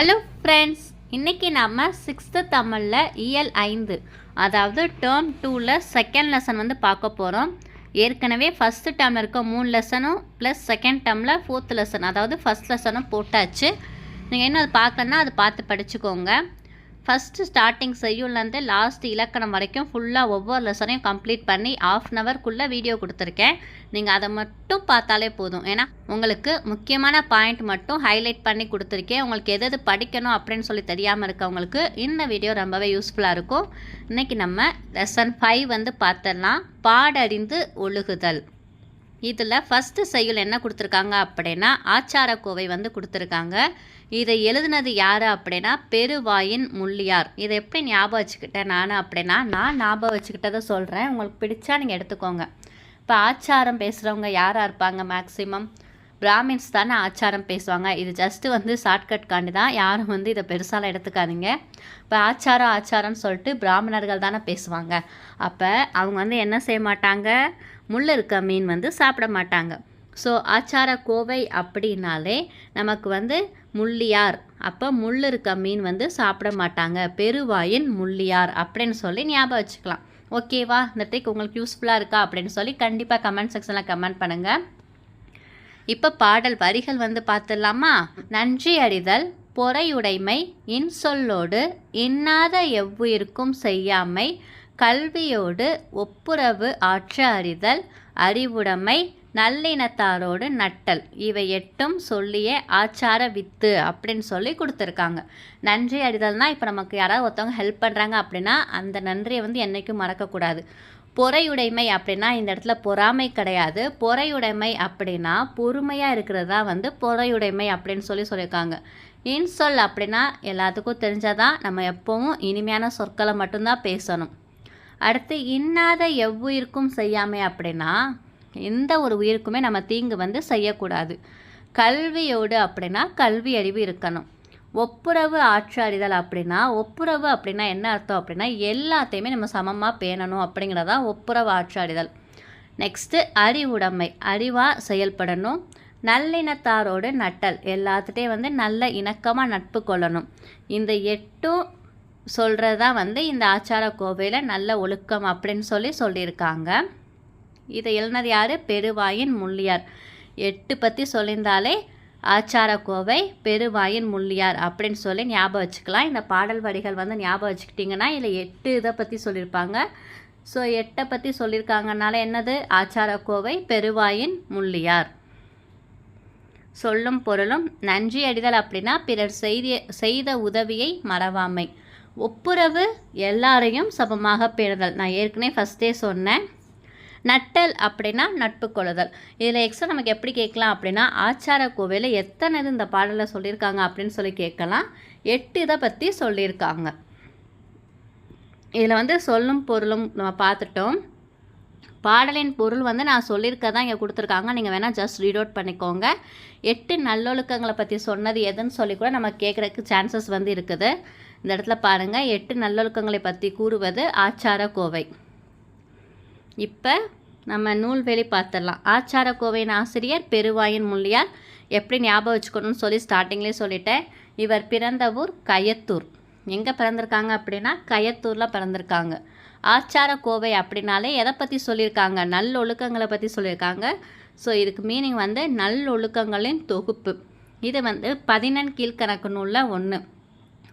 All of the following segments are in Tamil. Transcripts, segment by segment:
ஹலோ ஃப்ரெண்ட்ஸ் இன்றைக்கி நம்ம சிக்ஸ்த்து தமிழில் இயல் ஐந்து அதாவது டேர்ம் டூவில் செகண்ட் லெசன் வந்து பார்க்க போகிறோம் ஏற்கனவே ஃபஸ்ட்டு டேர்மில் இருக்க மூணு லெசனும் ப்ளஸ் செகண்ட் டேர்மில் ஃபோர்த் லெசன் அதாவது ஃபஸ்ட் லெசனும் போட்டாச்சு. நீங்கள் இன்னும் அது பார்க்கலன்னா அதை பார்த்து படிச்சுக்கோங்க. ஃபஸ்ட்டு ஸ்டார்டிங் செய்யுள்லேருந்து லாஸ்ட் இலக்கணம் வரைக்கும் ஃபுல்லாக ஒவ்வொரு லெசனையும் கம்ப்ளீட் பண்ணி ஆஃப் அன் ஹவர்க்குள்ளே வீடியோ கொடுத்துருக்கேன். நீங்கள் அதை மட்டும் பார்த்தாலே போதும். ஏன்னா உங்களுக்கு முக்கியமான பாயிண்ட் மட்டும் ஹைலைட் பண்ணி கொடுத்துருக்கேன். உங்களுக்கு எது எது படிக்கணும் அப்படின்னு சொல்லி தெரியாமல் இருக்கவங்களுக்கு இந்த வீடியோ ரொம்பவே யூஸ்ஃபுல்லாக இருக்கும். இன்றைக்கி நம்ம லெசன் ஃபைவ் வந்து பார்த்துடலாம். பாடறிந்து ஒழுகுதல். இதில் ஃபஸ்ட்டு செய்யுள் என்ன கொடுத்துருக்காங்க அப்படின்னா ஆச்சார கோவை வந்து கொடுத்துருக்காங்க. இதை எழுதுனது யார் அப்படின்னா பெருவாயின் முள்ளியார். இதை எப்படி ஞாபகம் வச்சுக்கிட்டேன் நான் அப்படின்னா நான் ஞாபகம் வச்சுக்கிட்டதை சொல்கிறேன் உங்களுக்கு பிடிச்சா நீங்கள் எடுத்துக்கோங்க. இப்போ ஆச்சாரம் பேசுகிறவங்க யாராக இருப்பாங்க மேக்ஸிமம் பிராமின்ஸ் தானே ஆச்சாரம் பேசுவாங்க. இது ஜஸ்ட்டு வந்து ஷார்ட்கட் காண்டி தான். யாரும் வந்து இதை பெருசாலாம் எடுத்துக்காதீங்க. இப்போ ஆச்சாரம் ஆச்சாரம்னு சொல்லிட்டு பிராமணர்கள் தானே பேசுவாங்க. அப்போ அவங்க வந்து என்ன செய்ய மாட்டாங்க? முள் இருக்க மீன் வந்து சாப்பிட மாட்டாங்க. ஸோ ஆச்சார கோவை அப்படின்னாலே நமக்கு வந்து முள்ளியார். அப்போ முள் இருக்க மீன் வந்து சாப்பிட மாட்டாங்க. பெருவாயின் முள்ளியார் அப்படின்னு சொல்லி ஞாபகம் வச்சுக்கலாம். ஓகேவா இந்த ட்ரிக் உங்களுக்கு யூஸ்ஃபுல்லாக இருக்கா அப்படின்னு சொல்லி கண்டிப்பாக கமெண்ட் செக்ஷனில் கமெண்ட் பண்ணுங்கள் இப்போ பாடல் வரிகள் வந்து பார்த்துடலாமா? நன்றி அறிதல் பொறையுடைமை இன்சொல்லோடு இன்னாத எவ்வுயிருக்கும் செய்யாமை கல்வியோடு ஒப்புரவு ஆற்ற அறிதல் அறிவுடைமை நல்லினத்தாரோடு நட்டல். இவை எட்டும் சொல்லிய ஆச்சார வித்து அப்படின்னு சொல்லி கொடுத்துருக்காங்க. நன்றி அறிதல்னால் இப்போ நமக்கு யாராவது ஒருத்தவங்க ஹெல்ப் பண்ணுறாங்க அப்படின்னா அந்த நன்றியை வந்து என்றைக்கும் மறக்கக்கூடாது. பொறையுடைமை அப்படின்னா இந்த இடத்துல பொறாமை கிடையாது. பொறையுடைமை அப்படின்னா பொறுமையாக இருக்கிறது தான் வந்து பொறையுடைமை அப்படின்னு சொல்லி சொல்லியிருக்காங்க. இன்சொல் அப்படின்னா எல்லாத்துக்கும் தெரிஞ்சதான் நம்ம எப்போவும் இனிமையான சொற்களை மட்டும்தான் பேசணும். அடுத்து இன்னாத எவ்வுயிருக்கும் செய்யாமை அப்படின்னா எந்த ஒரு உயிருக்குமே நம்ம தீங்கு வந்து செய்யக்கூடாது. கல்வியோடு அப்படின்னா கல்வி அறிவு இருக்கணும். ஒப்புரவு ஆற்றாறிதல் அப்படின்னா ஒப்புரவு அப்படின்னா என்ன அர்த்தம் அப்படின்னா எல்லாத்தையுமே நம்ம சமமாக பேணணும் அப்படிங்கிறதான் ஒப்புரவு ஆற்றாறிதல். நெக்ஸ்ட்டு அறிவுடைமை அறிவாக செயல்படணும். நல்லினத்தாரோடு நட்டல் எல்லாத்துட்டையும் வந்து நல்ல இணக்கமாக நட்பு கொள்ளணும். இந்த எட்டும் சொல்கிறது தான் வந்து இந்த ஆச்சார கோவையில் நல்ல ஒழுக்கம் அப்படின்னு சொல்லி சொல்லியிருக்காங்க. இதை எழுந்தது யார்? பெருவாயின் முள்ளியார். எட்டு பற்றி சொல்லியிருந்தாலே ஆச்சாரக்கோவை பெருவாயின் முள்ளியார் அப்படின்னு சொல்லி ஞாபகம் வச்சுக்கலாம். இந்த பாடல் வரிகள் வந்து ஞாபகம் வச்சுக்கிட்டிங்கன்னா இதில் எட்டு இதை பற்றி சொல்லியிருப்பாங்க. ஸோ எட்டை பற்றி சொல்லியிருக்காங்கனால என்னது? ஆச்சாரக்கோவை பெருவாயின் முள்ளியார். சொல்லும் பொருளும் நன்றி அடிதல் அப்படின்னா பிறர் செய்திய செய்த உதவியை மறவாமை. ஒப்புரவு எல்லாரையும் சமமாக பேணுதல். நான் ஏற்கனவே ஃபஸ்ட்டே சொன்னேன். நட்டல் அப்படின்னா நட்பு கொள்ளுதல். இதில் எக்ஸ்ட்ரா நமக்கு எப்படி கேட்கலாம் அப்படின்னா ஆச்சார கோவையில் எத்தனை இது இந்த பாடலில் சொல்லியிருக்காங்க அப்படின்னு சொல்லி கேட்கலாம். எட்டு இதை பற்றி சொல்லியிருக்காங்க. இதில் வந்து சொல்லும் பொருளும் நம்ம பார்த்துட்டோம். பாடலின் பொருள் வந்து நான் சொல்லியிருக்க தான் இங்கே கொடுத்துருக்காங்க. நீங்கள் வேணால் ஜஸ்ட் ரீட் அவுட் பண்ணிக்கோங்க. எட்டு நல்லொழுக்கங்களை பற்றி சொன்னது எதுன்னு சொல்லி கூட நம்ம கேட்குறதுக்கு சான்சஸ் வந்து இருக்குது. இந்த இடத்துல பாருங்கள் எட்டு நல்லொழுக்கங்களை பற்றி கூறுவது ஆச்சார கோவை இப்போ நம்ம நூல்வெளி பார்த்துடலாம். ஆச்சார கோவையின் ஆசிரியர் பெருவாயின் முள்ளியார் எப்படி ஞாபகம் வச்சுக்கணும்னு சொல்லி ஸ்டார்டிங்லேயே சொல்லிட்டேன். இவர் பிறந்த ஊர் கயத்தூர். எங்கே பிறந்திருக்காங்க அப்படின்னா கயத்தூரில் பிறந்திருக்காங்க. ஆச்சார கோவை அப்படின்னாலே எதை பற்றி சொல்லியிருக்காங்க? நல்லொழுக்கங்களை பற்றி சொல்லியிருக்காங்க. ஸோ இதுக்கு மீனிங் வந்து நல்லொழுக்கங்களின் தொகுப்பு. இது வந்து பதினெண் கீழ்கணக்கு நூலில் ஒன்று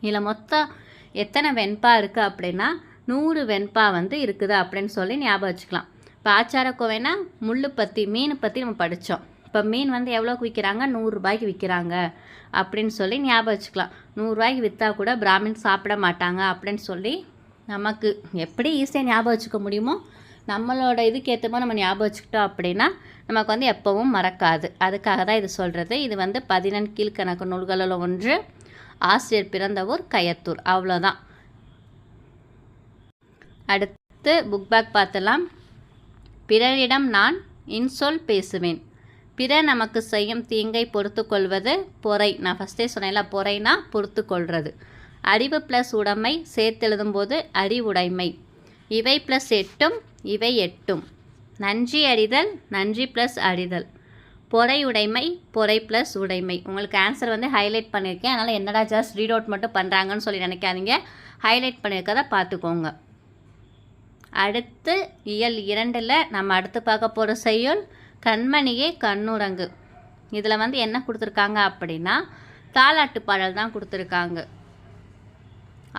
இதில் மொத்தம் எத்தனை வெண்பா இருக்குது அப்படின்னா நூறு வெண்பா வந்து இருக்குது அப்படின்னு சொல்லி ஞாபகம் வச்சுக்கலாம். இப்போ ஆச்சார கோவைனா முள் பற்றி மீன் பற்றி நம்ம படித்தோம் இப்போ மீன் வந்து எவ்வளோக்கு விற்கிறாங்க நூறுரூபாய்க்கு விற்கிறாங்க அப்படின்னு சொல்லி ஞாபகம் வச்சுக்கலாம். நூறுரூவாய்க்கு விற்றா கூட பிராமின் சாப்பிட மாட்டாங்க அப்படின்னு சொல்லி நமக்கு எப்படி ஈஸியாக ஞாபகம் வச்சுக்க முடியுமோ நம்மளோட இதுக்கேற்ற மாதிரி நம்ம ஞாபகம் வச்சுக்கிட்டோம் அப்படின்னா நமக்கு வந்து எப்போவும் மறக்காது. அதுக்காக தான் இது சொல்கிறது இது வந்து பதினெண் கீழ்கணக்கு நூல்களில் ஒன்று ஆசிரியர் பிறந்த ஊர் கயத்தூர். அவ்வளோதான். அடுத்து புக் பேக் பார்த்தலாம். பிறரிடம் நான் இன்சொல் பேசுவேன். பிறர் நமக்கு செய்யும் தீங்கை பொறுத்து கொள்வது பொறை. நான் ஃபஸ்ட்டே சொன்னேன்ல பொறைனா பொறுத்து கொள்வது அறிவு ப்ளஸ் உடைமை சேர்த்து எழுதும்போது அறிவுடைமை இவை ப்ளஸ் எட்டும் இவை எட்டும். நன்றி அறிதல் நன்றி ப்ளஸ் அறிதல். பொறை உடைமை பொறை ப்ளஸ் உடைமை. உங்களுக்கு ஆன்சர் வந்து ஹைலைட் பண்ணியிருக்கேன். அதனால் என்னடா ஜஸ்ட் ரீட் அவுட் மட்டும் பண்ணுறாங்கன்னு சொல்லி நினைக்காதீங்க. ஹைலைட் பண்ணியிருக்கதை பார்த்துக்கோங்க. அடுத்து இயல் இரண்டில் நம்ம அடுத்து பார்க்க போகிற செய்யுள் கண்மணியே கண்ணுரங்கு இதில் வந்து என்ன கொடுத்துருக்காங்க அப்படின்னா தாலாட்டு பாடல் தான் கொடுத்துருக்காங்க.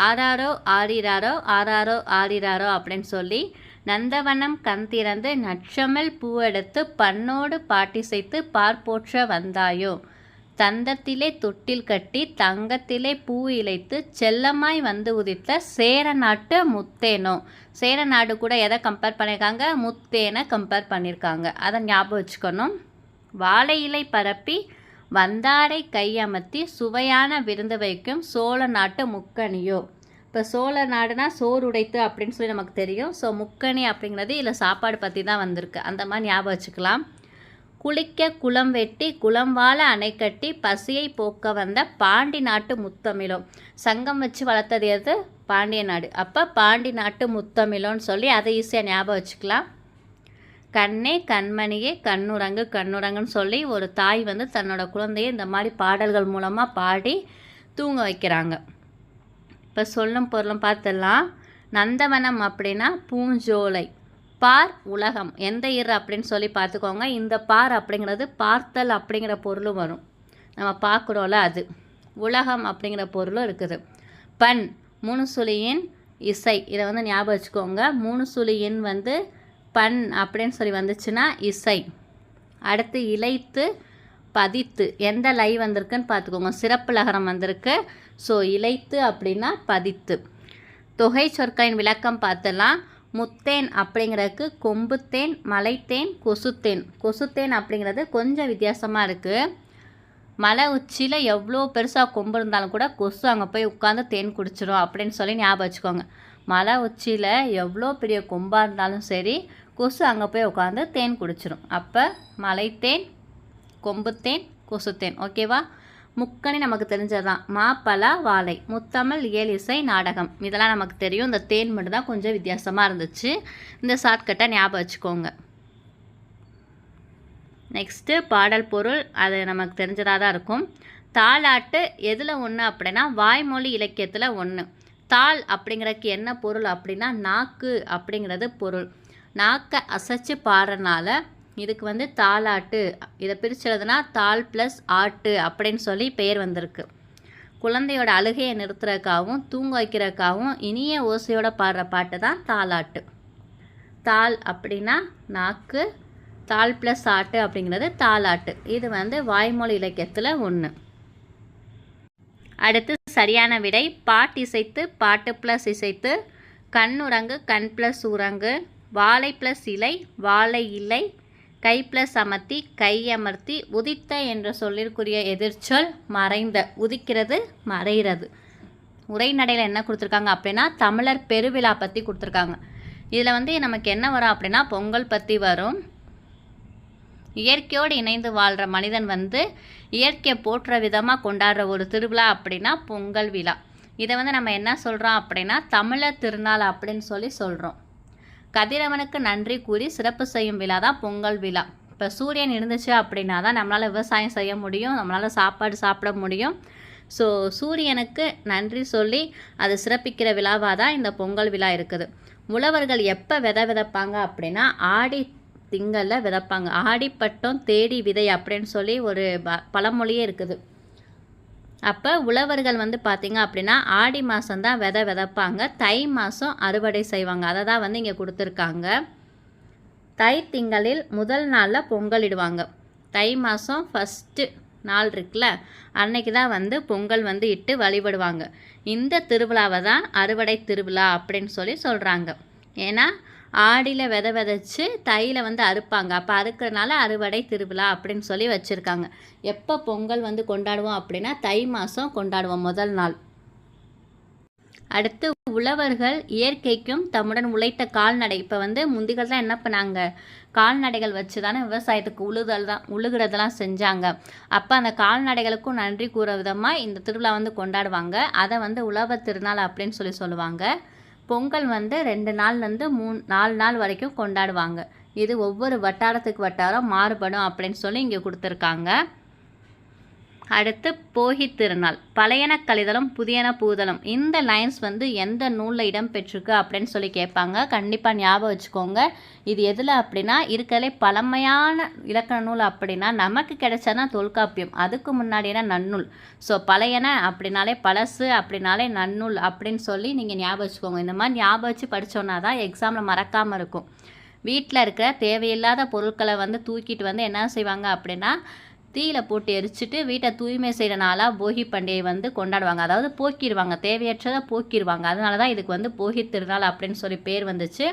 ஆறாரோ ஆறிராரோ ஆறாரோ ஆறிராரோ அப்படின்னு சொல்லி நந்தவனம் கண் திறந்து நற்றமிழ் பூவெடுத்து பண்ணோடு பாட்டிசைத்து பார்ப்போற்ற வந்தாயோ. தந்தத்திலே தொட்டில் கட்டி தங்கத்திலே பூ இழைத்து செல்லமாய் வந்து உதித்த சேர நாட்டு முத்தேனோ. சேர நாடு கூட எதை கம்பேர் பண்ணியிருக்காங்க முத்தேனை கம்பேர் பண்ணியிருக்காங்க அதை ஞாபகம் வச்சுக்கணும். வாழை இலை பரப்பி வந்தாரை கையமர்த்தி சுவையான விருந்து வைக்கும் சோழ நாட்டு முக்கணியோ. இப்போ சோழ நாடுனா சோறு உடைத்து அப்படின்னு சொல்லி நமக்கு தெரியும். ஸோ முக்கணி அப்படிங்கிறது இல்லை சாப்பாடு பற்றி தான் வந்திருக்கு. அந்த மாதிரி ஞாபகம் வச்சுக்கலாம். குளிக்க குளம் வெட்டி குளம் வாழ அணை கட்டி பசியை போக்க வந்த பாண்டி நாட்டு முத்தமிழும். சங்கம் வச்சு வளர்த்தது எது? பாண்டிய நாடு. அப்போ பாண்டி நாட்டு முத்தமிழோன்னு சொல்லி அதை ஈஸியாக ஞாபகம் வச்சுக்கலாம். கண்ணே கண்மணியே கண்ணுரங்கு கண்ணுரங்குன்னு சொல்லி ஒரு தாய் வந்து தன்னோட குழந்தையை இந்த மாதிரி பாடல்கள் மூலமாக பாடி தூங்க வைக்கிறாங்க. இப்போ சொல்லும் பொருளும் பார்த்துடலாம். நந்தவனம் அப்படின்னா பூஞ்சோலை. பார் உலகம். எந்த இரு அப்படின்னு சொல்லி பார்த்துக்கோங்க. இந்த பார் அப்படிங்கிறது பார்த்தல் அப்படிங்கிற பொருளும் வரும். நம்ம பார்க்குறோம்ல அது. உலகம் அப்படிங்கிற பொருளும் இருக்குது. பண் மூணு சுழியின் இசை. இதை வந்து ஞாபகம் வச்சுக்கோங்க. மூணு சுழியின் வந்து பண் அப்படின்னு சொல்லி வந்துச்சுன்னா இசை. அடுத்து இலைத்து பதித்து. எந்த லை வந்திருக்குன்னு பார்த்துக்கோங்க. சிறப்பு லகரம் வந்திருக்கு. ஸோ இலைத்து அப்படின்னா பதித்து. தொகை சொற்களின் விளக்கம் பார்த்தலாம் முத்தேன் அப்படிங்கிறதுக்கு கொம்புத்தேன் மலைத்தேன் கொசுத்தேன். கொசுத்தேன் அப்படிங்கிறது கொஞ்சம் வித்தியாசமாக இருக்குது மலை உச்சியில் எவ்வளோ பெருசாக கொம்பு இருந்தாலும் கூட கொசு அங்கே போய் உட்காந்து தேன் குடிச்சிடும் அப்படின்னு சொல்லி ஞாபகம் வச்சுக்கோங்க. மலை உச்சியில் எவ்வளோ பெரிய கொம்பாக இருந்தாலும் சரி கொசு அங்கே போய் உட்காந்து தேன் குடிச்சிடும் அப்போ மலைத்தேன் கொம்புத்தேன் கொசுத்தேன். ஓகேவா? முக்கணி நமக்கு தெரிஞ்சதுதான். மாப்பலா வாழை முத்தமிழ் இயல் இசை நாடகம். இதெல்லாம் நமக்கு தெரியும். இந்த தேன் மட்டும் தான் கொஞ்சம் வித்தியாசமாக இருந்துச்சு. இந்த ஷார்ட்கட்டை ஞாபகம் வச்சுக்கோங்க. நெக்ஸ்ட்டு பாடல் பொருள். அது நமக்கு தெரிஞ்சதாக தான் இருக்கும். தாளாட்டு எதில் ஒன்று அப்படின்னா வாய்மொழி இலக்கியத்தில் ஒன்று தாள் அப்படிங்கிறதுக்கு என்ன பொருள் அப்படின்னா நாக்கு அப்படிங்கிறது பொருள். நாக்கை அசைச்சு பாடுறனால இதுக்கு வந்து தாலாட்டு இதை பிரிச்சதுன்னா தாள் ப்ளஸ் ஆட்டு அப்படின்னு சொல்லி பெயர் வந்திருக்கு. குழந்தையோட அழுகையை நிறுத்துறதுக்காகவும் தூங்க வைக்கிறதுக்காகவும் இனிய ஓசையோட பாடுற பாட்டு தான் தாலாட்டு தாள் அப்படின்னா நாக்கு தாள் ப்ளஸ் ஆட்டு அப்படிங்கிறது தாலாட்டு இது வந்து வாய்மொழி இலக்கியத்தில் ஒன்று அடுத்து சரியான விடை பாட்டு இசைத்து பாட்டு ப்ளஸ் இசைத்து கண் உறங்கு கண் ப்ளஸ் உறங்கு வாழை ப்ளஸ் இலை வாழை இலை கை ப்ளஸ் அமர்த்தி கை அமர்த்தி உதித்த என்ற சொல்லிற்குரிய எதிர்ச்சொல் மறைந்த உதிக்கிறது மறைகிறது. உரைநடையில் என்ன கொடுத்துருக்காங்க அப்படின்னா தமிழர் பெருவிழா பற்றி கொடுத்துருக்காங்க. இதில் வந்து நமக்கு என்ன வரும் அப்படின்னா பொங்கல் பற்றி வரும். இயற்கையோடு இணைந்து வாழ்கிற மனிதன் வந்து இயற்கையை போற்ற விதமாக கொண்டாடுற ஒரு திருவிழா அப்படின்னா பொங்கல் விழா. இதை வந்து நம்ம என்ன சொல்கிறோம் அப்படின்னா தமிழர் திருநாள் அப்படின்னு சொல்லி சொல்கிறோம் கதிரவனுக்கு நன்றி கூறி சிறப்பு செய்யும் விழா தான் பொங்கல் விழா. இப்போ சூரியன் இருந்துச்சு அப்படின்னா தான் நம்மளால் விவசாயம் செய்ய முடியும் நம்மளால் சாப்பாடு சாப்பிட முடியும். ஸோ சூரியனுக்கு நன்றி சொல்லி அதை சிறப்பிக்கிற விழாவாக தான் இந்த பொங்கல் விழா இருக்குது. உழவர்கள் எப்போ விதை விதைப்பாங்க அப்படின்னா ஆடி திங்களில் விதைப்பாங்க. ஆடிப்பட்டம் தேடி விதை அப்படின்னு சொல்லி ஒரு ப பழமொழியே இருக்குது. அப்போ உழவர்கள் வந்து பார்த்திங்க அப்படின்னா ஆடி மாதம் தான் விதை விதைப்பாங்க. தை மாதம் அறுவடை செய்வாங்க. அதை தான் வந்து இங்கே கொடுத்துருக்காங்க. தை திங்களில் முதல் நாளில் பொங்கல் இடுவாங்க. தை மாதம் ஃபஸ்ட்டு நாள் இருக்குல்ல அன்னைக்கு தான் வந்து பொங்கல் வந்து இட்டு வழிபடுவாங்க. இந்த திருவிழாவை தான் அறுவடை திருவிழா அப்படின்னு சொல்லி சொல்கிறாங்க ஏன்னா ஆடியில் விதை விதைச்சி தையில் வந்து அறுப்பாங்க. அப்போ அறுக்கிறனால அறுவடை திருவிழா அப்படின்னு சொல்லி வச்சுருக்காங்க. எப்போ பொங்கல் வந்து கொண்டாடுவோம் அப்படின்னா தை மாதம் கொண்டாடுவோம் முதல் நாள். அடுத்து உழவர்கள் இயற்கைக்கும் தம்முடன் உழைத்த கால்நடை. இப்போ வந்து முந்திகள் தான் என்ன பண்ணாங்க? கால்நடைகள் வச்சு தானே விவசாயத்துக்கு உழுதல் தான் உழுகிறதெல்லாம் செஞ்சாங்க. அப்போ அந்த கால்நடைகளுக்கும் நன்றி கூற விதமாக இந்த திருவிழா வந்து கொண்டாடுவாங்க. அதை வந்து உழவர் திருநாள் அப்படின்னு சொல்லி சொல்லுவாங்க. பொங்கல் வந்து ரெண்டு நாள்லேருந்து மூணு நாலு நாள் வரைக்கும் கொண்டாடுவாங்க. இது ஒவ்வொரு வட்டாரத்துக்கு வட்டாரம் மாறுபடும் அப்படின்னு சொல்லி இங்கே கொடுத்துருக்காங்க. அடுத்து போகி திருநாள். பழையன கழிதலும் புதியன பூதலும். இந்த லைன்ஸ் வந்து எந்த நூலில் இடம்பெற்றிருக்கு அப்படின்னு சொல்லி கேட்பாங்க. கண்டிப்பாக ஞாபகம் வச்சுக்கோங்க. இது எதில் அப்படின்னா இருக்கிறதுலே பழமையான இலக்கண நூல் அப்படின்னா நமக்கு கிடைச்சதுனா தொல்காப்பியம். அதுக்கு முன்னாடினா நன்னூல். ஸோ பழையன அப்படின்னாலே பழசு அப்படின்னாலே நன்னூல் அப்படின்னு சொல்லி நீங்கள் ஞாபகம் வச்சுக்கோங்க. இந்த மாதிரி ஞாபகம் வச்சு படித்தோன்னா தான் எக்ஸாமில் மறக்காமல் இருக்கும். வீட்டில் இருக்கிற தேவையில்லாத பொருட்களை வந்து தூக்கிட்டு வந்து என்ன செய்வாங்க அப்படின்னா தீயில போட்டு எரிச்சிட்டு வீட்டை தூய்மை செய்கிற நாளாக போகி பண்டிகை வந்து கொண்டாடுவாங்க. அதாவது போக்கிடுவாங்க. தேவையற்றதை போக்கிடுவாங்க. அதனால தான் இதுக்கு வந்து போகி திருநாள் அப்படின்னு சொல்லி பேர் வந்துச்சு.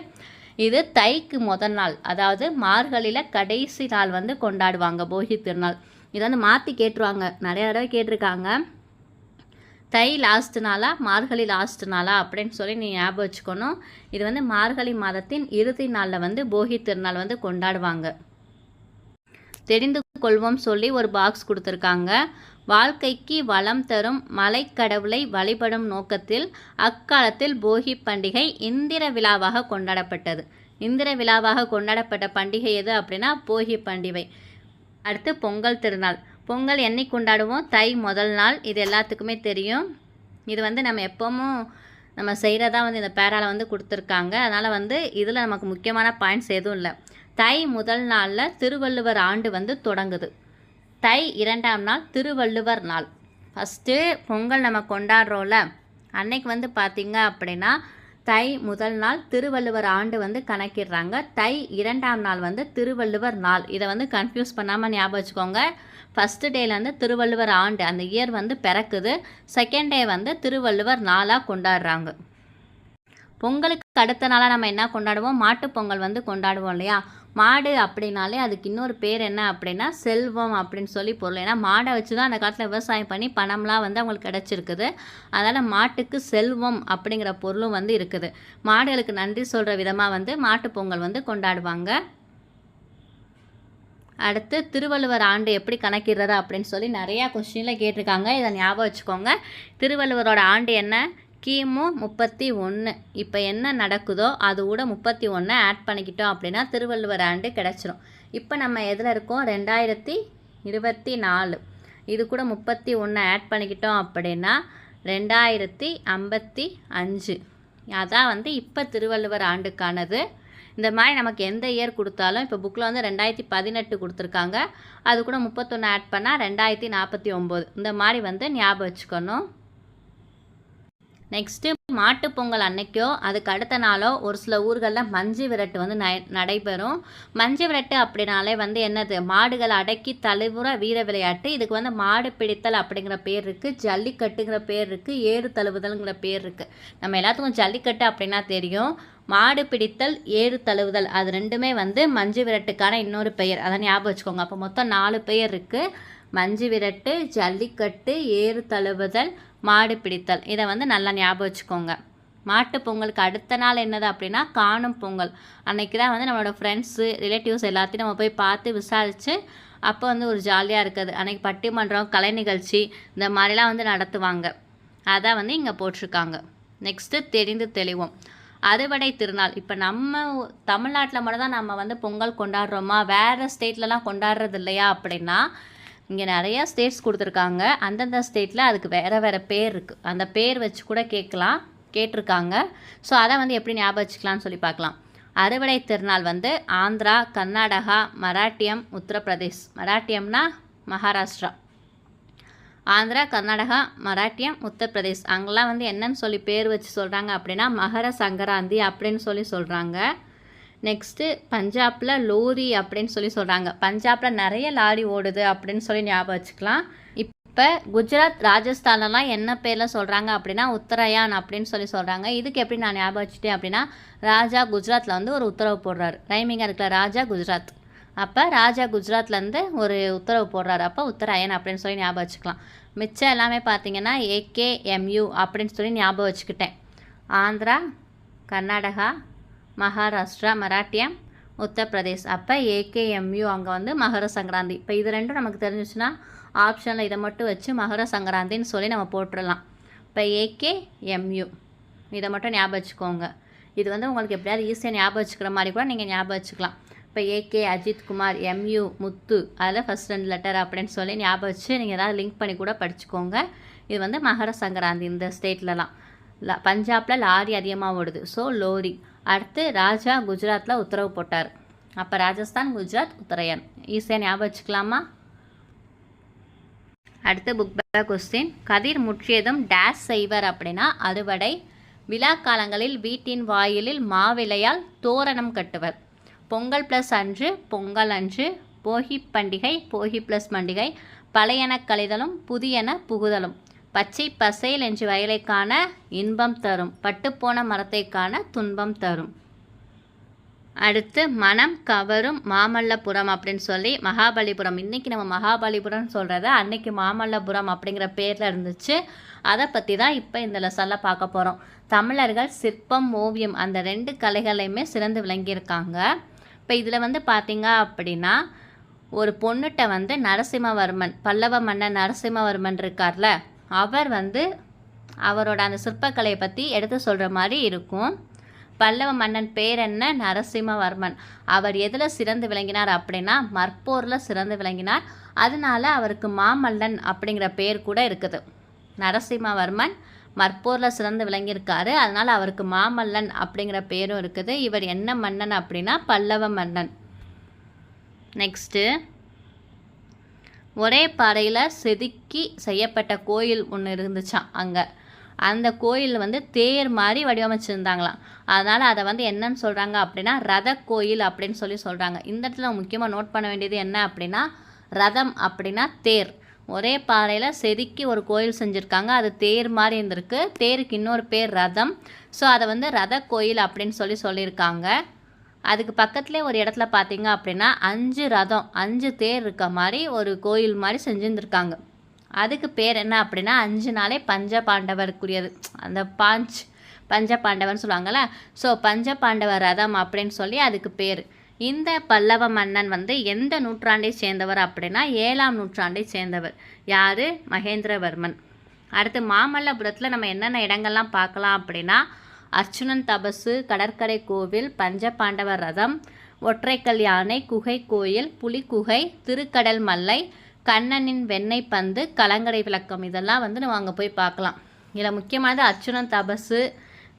இது தைக்கு முதல் நாள். அதாவது மார்கழியில் கடைசி நாள் வந்து கொண்டாடுவாங்க போகி திருநாள். இதை வந்து மாற்றி கேட்டுருவாங்க. நிறைய தடவை கேட்டிருக்காங்க. தை லாஸ்ட் நாளா மார்கழி லாஸ்ட் நாளா அப்படின்னு சொல்லி நீ ஞாபகம் வச்சுக்கணும். இது வந்து மார்கழி மாதத்தின் இறுதி நாளில் வந்து போகி திருநாள் வந்து கொண்டாடுவாங்க. தெரிந்து கொள்வோம் சொல்லி ஒரு பாக்ஸ் கொடுத்துருக்காங்க. வாழ்க்கைக்கு வளம் தரும் மலைக்கடவுளை வழிபடும் நோக்கத்தில் அக்காலத்தில் போகி பண்டிகை இந்திர விழாவாக கொண்டாடப்பட்டது. இந்திர விழாவாக கொண்டாடப்பட்ட பண்டிகை எது அப்படின்னா போகி பண்டிகை. அடுத்து பொங்கல் திருநாள். பொங்கல் என்னைக்கு கொண்டாடுவோம்? தை முதல் நாள். இது எல்லாத்துக்குமே தெரியும். இது வந்து நம்ம எப்போவும் நம்ம செய்கிறதா வந்து இந்த பேரால் வந்து கொடுத்துருக்காங்க. அதனால் வந்து இதில் நமக்கு முக்கியமான பாயிண்ட்ஸ் எதுவும் இல்லை. தை முதல் நாளில் திருவள்ளுவர் ஆண்டு வந்து தொடங்குது. தை இரண்டாம் நாள் திருவள்ளுவர் நாள். ஃபஸ்ட்டு பொங்கல் நம்ம கொண்டாடுறோம்ல அன்னைக்கு வந்து பார்த்திங்க அப்படின்னா தை முதல் நாள் திருவள்ளுவர் ஆண்டு வந்து கணக்கிடுறாங்க. தை இரண்டாம் நாள் வந்து திருவள்ளுவர் நாள். இதை வந்து கன்ஃபியூஸ் பண்ணாமல் ஞாபகம் வச்சுக்கோங்க. ஃபஸ்ட்டு டேலேருந்து திருவள்ளுவர் ஆண்டு அந்த இயர் வந்து பிறக்குது. செகண்ட் டே வந்து திருவள்ளுவர் நாளாக கொண்டாடுறாங்க. பொங்கலுக்கு அடுத்த நாளாக நம்ம என்ன கொண்டாடுவோம்? மாட்டுப் பொங்கல் வந்து கொண்டாடுவோம் இல்லையா? மாடு அப்படின்னாலே அதுக்கு இன்னொரு பேர் என்ன அப்படின்னா செல்வம் அப்படின்னு சொல்லி பொருள். ஏன்னா மாடை வச்சு தான் அந்த காலத்தில் விவசாயம் பண்ணி பணம்லாம் வந்து அவங்களுக்கு கிடச்சிருக்குது. அதனால் மாட்டுக்கு செல்வம் அப்படிங்கிற பொருளும் வந்து இருக்குது. மாடுகளுக்கு நன்றி சொல்கிற விதமாக வந்து மாட்டுப் பொங்கல் வந்து கொண்டாடுவாங்க. அடுத்து திருவள்ளுவர் ஆண்டு எப்படி கணக்கிடுறது அப்படின்னு சொல்லி நிறையா கொஸ்டினில் கேட்டிருக்காங்க. இதை ஞாபகம் வச்சுக்கோங்க. திருவள்ளுவரோட ஆண்டு என்ன? கிமு முப்பத்தி ஒன்று இப்போ என்ன நடக்குதோ அது கூட முப்பத்தி ஒன்று ஆட் பண்ணிக்கிட்டோம் அப்படின்னா திருவள்ளுவர் ஆண்டு கிடச்சிரும். இப்போ நம்ம எதில் இருக்கோம்? ரெண்டாயிரத்தி இருபத்தி நாலு. இது கூட முப்பத்தி ஒன்று ஆட் பண்ணிக்கிட்டோம் அப்படின்னா ரெண்டாயிரத்தி ஐம்பத்தி அஞ்சு. அதான் வந்து இப்போ திருவள்ளுவர் ஆண்டுக்கானது. இந்த மாதிரி நமக்கு எந்த இயர் கொடுத்தாலும் இப்போ புக்கில் வந்து ரெண்டாயிரத்தி பதினெட்டு கொடுத்துருக்காங்க. அது கூட முப்பத்தொன்று ஆட் பண்ணால் ரெண்டாயிரத்தி நாற்பத்தி ஒம்பது. இந்த மாதிரி வந்து ஞாபகம் வச்சுக்கணும். நெக்ஸ்ட்டு மாட்டு பொங்கல் அன்னைக்கோ அதுக்கு அடுத்த நாளோ ஒரு சில ஊர்களில் மஞ்சு விரட்டு வந்து நடைபெறும். மஞ்சு விரட்டு அப்படின்னாலே வந்து என்னது? மாடுகளை அடக்கி தலைவுற வீர விளையாட்டு. இதுக்கு வந்து மாடு பிடித்தல் அப்படிங்கிற பேர் இருக்குது ஜல்லிக்கட்டுங்கிற பேர் இருக்குது ஏறு தழுவுதல்ங்கிற பேர் இருக்குது நம்ம எல்லாத்துக்கும் ஜல்லிக்கட்டு அப்படின்னா தெரியும். மாடு பிடித்தல் ஏறு தழுவுதல் அது ரெண்டுமே வந்து மஞ்சு விரட்டுக்கான இன்னொரு பெயர். அதை ஞாபகம் வச்சுக்கோங்க. அப்போ மொத்தம் நாலு பெயர் இருக்குது மஞ்சு விரட்டு ஜல்லிக்கட்டு ஏறு தழுவுதல் மாடு பிடித்தல். இதை வந்து நல்லா ஞாபகம் வச்சுக்கோங்க. மாட்டு பொங்கலுக்கு அடுத்த நாள் என்னது அப்படின்னா காணும் பொங்கல். அன்னைக்கு தான் வந்து நம்மளோட ஃப்ரெண்ட்ஸு ரிலேட்டிவ்ஸ் எல்லாத்தையும் நம்ம போய் பார்த்து விசாரித்து அப்போ வந்து ஒரு ஜாலியாக இருக்குது. அன்றைக்கி பட்டிமன்றம் கலை நிகழ்ச்சி இந்த மாதிரிலாம் வந்து நடத்துவாங்க. அதான் வந்து இங்கே போட்டிருக்காங்க. நெக்ஸ்ட்டு தெரிந்து தெளிவோம். அறுவடை திருநாள். இப்போ நம்ம தமிழ்நாட்டில் மட்டும் தான் நம்ம வந்து பொங்கல் கொண்டாடுறோமா? வேறு ஸ்டேட்லலாம் கொண்டாடுறது இல்லையா அப்படின்னா இங்கே நிறையா ஸ்டேட்ஸ் கொடுத்துருக்காங்க. அந்தந்த ஸ்டேட்டில் அதுக்கு வேறு வேறு பேர் இருக்குது அந்த பேர் வச்சு கூட கேட்கலாம் கேட்டிருக்காங்க. ஸோ அதை வந்து எப்படி ஞாபகம் வச்சுக்கலாம்னு சொல்லி பார்க்கலாம். அறுவடை திருநாள் வந்து ஆந்திரா கர்நாடகா மராட்டியம் உத்தரப்பிரதேஷ். மராட்டியம்னா மகாராஷ்டிரா. ஆந்திரா கர்நாடகா மராட்டியம் உத்தரப்பிரதேஷ். அங்கெல்லாம் வந்து என்னன்னு சொல்லி பேர் வச்சு சொல்கிறாங்க அப்படின்னா மகர சங்கராந்தி அப்படின்னு சொல்லி சொல்கிறாங்க நெக்ஸ்ட்டு பஞ்சாபில் லோரி அப்படின்னு சொல்லி சொல்கிறாங்க பஞ்சாபில் நிறைய லாரி ஓடுது அப்படின்னு சொல்லி ஞாபகம் வச்சுக்கலாம். இப்போ குஜராத் ராஜஸ்தான்லலாம் என்ன பேரில் சொல்கிறாங்க அப்படின்னா உத்தரயான் அப்படின்னு சொல்லி சொல்கிறாங்க இதுக்கு எப்படி நான் ஞாபகம் வச்சுட்டேன் அப்படின்னா ராஜா குஜராத்தில் வந்து ஒரு உத்தரவு போடுறாரு. ரைமிங்காக இருக்கிற ராஜா குஜராத். அப்போ ராஜா குஜராத்லேருந்து ஒரு உத்தரவு போடுறாரு. அப்போ உத்தராயன் அப்படின்னு சொல்லி ஞாபகம் வச்சுக்கலாம். மிச்சம் எல்லாமே பார்த்தீங்கன்னா ஏகேஎம்யூ அப்படின்னு சொல்லி ஞாபகம் வச்சுக்கிட்டேன். ஆந்திரா கர்நாடகா மகாராஷ்டிரா மராட்டியம் உத்தரப்பிரதேஷ். அப்போ ஏகேஎம்யூ அங்கே வந்து மகர சங்கராந்தி. இப்போ இது ரெண்டும் நமக்கு தெரிஞ்சிச்சுன்னா ஆப்ஷனில் இதை மட்டும் வச்சு மகர சங்கராந்தின்னு சொல்லி நம்ம போட்டுடலாம் இப்போ ஏகேஎம்யூ இதை மட்டும் ஞாபகம் வச்சுக்கோங்க. இது வந்து உங்களுக்கு எப்படியாவது ஈஸியாக ஞாபகம் வச்சுக்கிற மாதிரி கூட நீங்கள் ஞாபகம் வச்சுக்கலாம். இப்போ ஏகே அஜித்குமார் எம்யூ முத்து அதில் ஃபஸ்ட் ரெண்டு லெட்டர் அப்படின்னு சொல்லி ஞாபகம் வச்சு நீங்கள் ஏதாவது லிங்க் பண்ணி கூட படிச்சுக்கோங்க. இது வந்து மகர சங்கராந்தி இந்த ஸ்டேட்லலாம் ல பஞ்சாபில் லாரி அதிகமாக ஓடுது. So lorry. அடுத்து ராஜா குஜராத்தில் உத்தரவு போட்டார். அப்போ ராஜஸ்தான் குஜராத் உத்தரையன். ஈஸியாக ஞாபகம் வச்சுக்கலாமா? அடுத்து புக் பேக் கொஸ்டின் கதிர் முற்றியதும் டேஷ் செய்வர் அப்படின்னா அறுவடை. விழா காலங்களில் வீட்டின் வாயிலில் மாவிலையால் தோரணம் கட்டுவர். பொங்கல் ப்ளஸ் அன்று பொங்கல் அன்று. போகி பண்டிகை போகி ப்ளஸ் பண்டிகை. பழையன கழிதலும் புதியன புகுதலும். பச்சை பசேல் என்று வயலை காண இன்பம் தரும். பட்டுப்போன மரத்தை காண துன்பம் தரும். அடுத்து மனம் கவரும் மாமல்லபுரம் அப்படின்னு சொல்லி மகாபலிபுரம். இன்றைக்கி நம்ம மகாபலிபுரம் சொல்கிறத அன்னைக்கு மாமல்லபுரம் அப்படிங்கிற பேரில் இருந்துச்சு. அதை பற்றி தான் இப்போ இந்த லெசனில் பார்க்க போகிறோம் தமிழர்கள் சிற்பம் ஓவியம் அந்த ரெண்டு கலைகளையுமே சிறந்து விளங்கியிருக்காங்க. இப்போ இதில் வந்து பார்த்தீங்க அப்படின்னா ஒரு பொண்ணுகிட்ட வந்து நரசிம்மவர்மன் பல்லவ மன்னன் நரசிம்மவர்மன் இருக்கார்ல அவர் வந்து அவரோட அந்த சிற்பக்கலையை பற்றி எடுத்து சொல்கிற மாதிரி இருக்கும். பல்லவ மன்னன் பேர் என்ன? நரசிம்மவர்மன். அவர் எதில் சிறந்து விளங்கினார் அப்படின்னா மற்போரில் சிறந்து விளங்கினார். அதனால அவருக்கு மாமல்லன் அப்படிங்கிற பேர் கூட இருக்குது. நரசிம்மவர்மன் மற்போரில் சிறந்து விளங்கியிருக்காரு. அதனால் அவருக்கு மாமல்லன் அப்படிங்கிற பேரும் இருக்குது. இவர் என்ன மன்னன் அப்படின்னா பல்லவ மன்னன். நெக்ஸ்ட்டு ஒரே பாறையில் செதுக்கி செய்யப்பட்ட கோயில் ஒன்று இருந்துச்சாம் அங்கே. அந்த கோயில் வந்து தேர் மாதிரி வடிவமைச்சிருந்தாங்களாம். அதனால் அதை வந்து என்னன்னு சொல்கிறாங்க அப்படின்னா ரத கோயில் அப்படின்னு சொல்லி சொல்கிறாங்க இந்த இடத்துல முக்கியமாக நோட் பண்ண வேண்டியது என்ன அப்படின்னா ரதம் அப்படின்னா தேர். ஒரே பாறையில் செதுக்கி ஒரு கோயில் செஞ்சுருக்காங்க. அது தேர் மாதிரி இருந்திருக்கு. தேருக்கு இன்னொரு பேர் ரதம். ஸோ அதை வந்து ரத கோயில் அப்படின்னு சொல்லி சொல்லியிருக்காங்க. அதுக்கு பக்கத்துலேயே ஒரு இடத்துல பார்த்தீங்க அப்படின்னா அஞ்சு ரதம் அஞ்சு தேர் இருக்க மாதிரி ஒரு கோயில் மாதிரி செஞ்சுருந்துருக்காங்க. அதுக்கு பேர் என்ன அப்படின்னா அஞ்சு நாளே பஞ்ச பாண்டவருக்குரியது அந்த பாஞ்ச் பஞ்ச பாண்டவன் சொல்லுவாங்கள்ல ஸோ பஞ்ச பாண்டவர் ரதம் அப்படின்னு சொல்லி அதுக்கு பேர். இந்த பல்லவ மன்னன் வந்து எந்த நூற்றாண்டை சேர்ந்தவர் அப்படின்னா ஏழாம் நூற்றாண்டை சேர்ந்தவர். யார்? மகேந்திரவர்மன். அடுத்து மாமல்லபுரத்தில் நம்ம என்னென்ன இடங்கள்லாம் பார்க்கலாம் அப்படின்னா அர்ச்சுனன் தபசு கடற்கரை கோவில் பஞ்ச பாண்டவர் ரதம் ஒற்றைக்கல் யானை குகை கோயில் புலிக்குகை திருக்கடல் மல்லை கண்ணனின் வெண்ணெய் பந்து கலங்கடை விளக்கம். இதெல்லாம் வந்து நம்ம அங்கே போய் பார்க்கலாம். இதில் முக்கியமானது அர்ச்சுனன் தபசு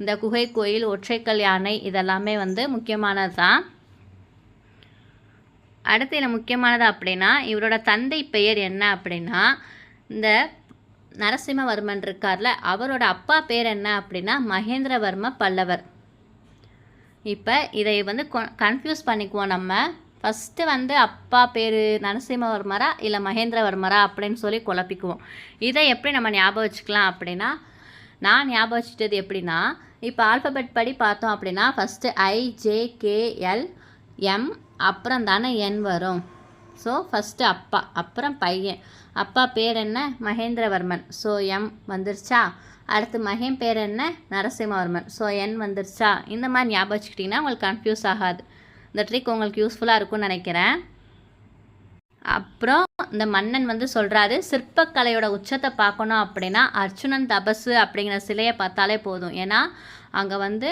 இந்த குகை கோயில் ஒற்றைக்கல் யானை இதெல்லாமே வந்து முக்கியமானது தான் அடுத்து இதில் முக்கியமானது அப்படின்னா இவரோட தந்தை பெயர் என்ன அப்படின்னா இந்த நரசிம்மவர்மன் இருக்கார்ல அவரோட அப்பா பேர் என்ன அப்படின்னா மகேந்திரவர்ம பல்லவர். இப்போ இதை வந்து கன்ஃபியூஸ் பண்ணிக்குவோம் நம்ம. ஃபஸ்ட்டு வந்து அப்பா பேர் நரசிம்மவர்மரா இல்லை மகேந்திரவர்மரா அப்படின்னு சொல்லி குழப்பிக்குவோம். இதை எப்படி நம்ம ஞாபகம் வச்சுக்கலாம் அப்படின்னா நான் ஞாபகம் வச்சுட்டது எப்படின்னா இப்போ ஆல்ஃபபெட் படி பார்த்தோம் அப்படின்னா first I J K L M அப்புறம் தானே என் வரும். ஸோ ஃபஸ்ட்டு அப்பா அப்புறம் பையன். அப்பா பேர் என்ன? மகேந்திரவர்மன். ஸோ எம் வந்துருச்சா? அடுத்து மகன் பேர் என்ன? நரசிம்மவர்மன். ஸோ என் வந்துருச்சா? இந்த மாதிரி ஞாபகம் வச்சுக்கிட்டிங்கன்னா உங்களுக்கு கன்ஃபியூஸ் ஆகாது. இந்த ட்ரிக் உங்களுக்கு யூஸ்ஃபுல்லாக இருக்கும்னு நினைக்கிறேன். அப்புறம் இந்த மன்னன் வந்து சொல்கிறாரு சிற்பக்கலையோட உச்சத்தை பார்க்கணும் அப்படின்னா அர்ச்சுனன் தபசு அப்படிங்கிற சிலையை பார்த்தாலே போதும். ஏன்னா அங்கே வந்து